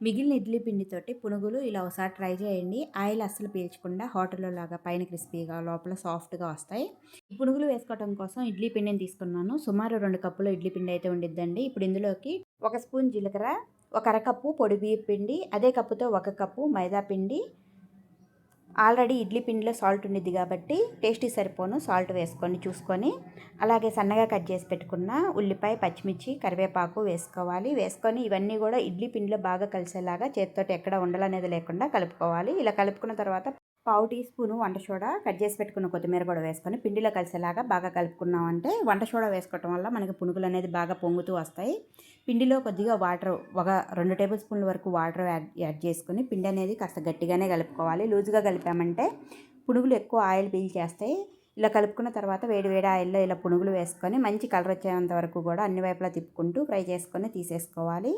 మిగిలిన ఇడ్లీ పిండితోటి పునుగులు ఇలా ఒకసారి ట్రై చేయండి. ఆయిల్ అస్సలు పీల్చకుండా హోటల్లో లాగా పైన క్రిస్పీగా లోపల సాఫ్ట్గా వస్తాయి. పునుగులు వేసుకోవడం కోసం ఇడ్లీ పిండిని తీసుకున్నాను. సుమారు రెండు కప్పులు ఇడ్లీ పిండి అయితే ఉండిద్దండి. ఇప్పుడు ఇందులోకి ఒక స్పూన్ జీలకర్ర ఒక అరకప్పు పొడి బియ్య పిండి అదే కప్పుతో ఒక కప్పు మైదా పిండి ఆల్రెడీ ఇడ్లీ పిండిలో సాల్ట్ ఉండిద్ది కాబట్టి టేస్టీ సరిపోను. సాల్ట్ వేసుకొని చూసుకొని అలాగే సన్నగా కట్ చేసి పెట్టుకున్న ఉల్లిపాయ పచ్చిమిర్చి కరివేపాకు వేసుకోవాలి. వేసుకొని ఇవన్నీ కూడా ఇడ్లీ పిండిలో బాగా కలిసేలాగా చేతితోటి ఎక్కడ ఉండాలనేది లేకుండా కలుపుకోవాలి. ఇలా కలుపుకున్న తర్వాత పావు టీ స్పూను వంట సోడా కట్ చేసి పెట్టుకున్న కొత్తిమీర కూడా వేసుకొని పిండిలో కలిసేలాగా బాగా కలుపుకున్నామంటే వంట సోడా వేసుకోవటం వల్ల మనకి పునుగులు అనేది బాగా పొంగుతూ వస్తాయి. పిండిలో కొద్దిగా వాటర్ ఒక రెండు టేబుల్ స్పూన్ల వరకు వాటర్ యాడ్ యాడ్ చేసుకొని పిండి అనేది కాస్త గట్టిగానే కలుపుకోవాలి. లూజ్గా కలిపామంటే పునుగులు ఎక్కువ ఆయిల్ పీల్ చేస్తాయి. ఇలా కలుపుకున్న తర్వాత వేడి వేడి ఆయిల్లో ఇలా పునుగులు వేసుకొని మంచి కలర్ వచ్చేంత వరకు కూడా అన్ని వైపులా తిప్పుకుంటూ ఫ్రై చేసుకొని తీసేసుకోవాలి.